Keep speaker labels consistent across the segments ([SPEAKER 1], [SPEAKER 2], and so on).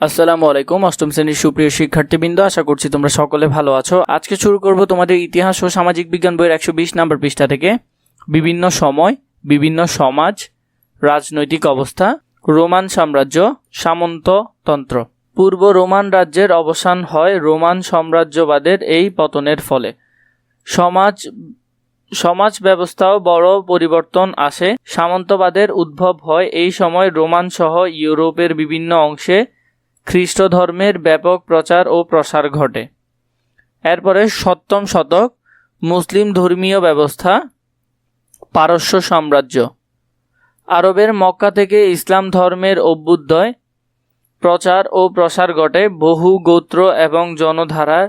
[SPEAKER 1] আসসালামু আলাইকুম, অষ্টম শ্রেণির সুপ্রিয় শিক্ষার্থীবৃন্দ, আশা করছি তোমরা সকলে ভালো আছো। আজকে শুরু করব তোমাদের ইতিহাস ও সামাজিক বিজ্ঞান বইয়ের একশো বিশ নম্বর পৃষ্ঠা থেকে। বিভিন্ন সময়, বিভিন্ন সমাজ, রাজনৈতিক অবস্থা, রোমান সাম্রাজ্য, সামন্ততন্ত্র। পূর্ব রোমান রাজ্যের অবসান হয় রোমান সাম্রাজ্যবাদের এই পতনের ফলে। সমাজ সমাজ ব্যবস্থাও বড় পরিবর্তন আসে। সামন্তবাদের উদ্ভব হয় এই সময় রোমান সহ ইউরোপের বিভিন্ন অংশে। খ্রিস্ট ধর্মের ব্যাপক প্রচার ও প্রসার ঘটে। এরপরে সপ্তম শতক, মুসলিম ধর্মীয় ব্যবস্থা, পারস্য সাম্রাজ্য। আরবের মক্কা থেকে ইসলাম ধর্মের অভ্যুদয়, প্রচার ও প্রসার ঘটে বহু গোত্র এবং জনধারার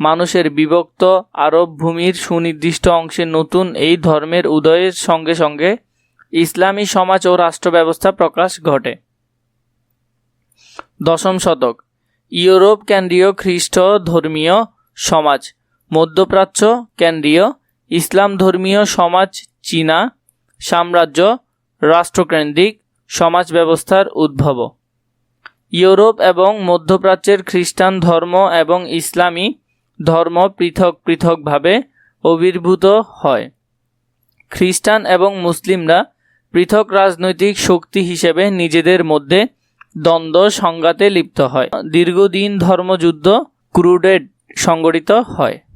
[SPEAKER 1] মানুষের বিভক্ত আরব ভূমির সুনির্দিষ্ট অংশে নতুন এই ধর্মের উদয়ের সঙ্গে সঙ্গে ইসলামী সমাজ ও রাষ্ট্র ব্যবস্থা প্রকাশ ঘটে। দশম শতক। ইউরোপ কেন্দ্রীয় খ্রিস্ট ধর্মীয় সমাজ। মধ্যপ্রাচ্য কেন্দ্রীয় ইসলাম ধর্মীয় সমাজ চীনা। সাম্রাজ্য রাষ্ট্রকেন্দ্রিক সমাজ ব্যবস্থার উদ্ভব। ইউরোপ এবং মধ্যপ্রাচ্যের খ্রিস্টান ধর্ম এবং ইসলামী ধর্ম পৃথক পৃথকভাবে আবির্ভূত হয়। খ্রিস্টান এবং মুসলিমরা পৃথক রাজনৈতিক শক্তি হিসেবে নিজেদের মধ্যে দ্বন্দ্ব সংঘাতে লিপ্ত হয়। দীর্ঘদিন ধর্মযুদ্ধ ক্রুডেড সংগঠিত হয়।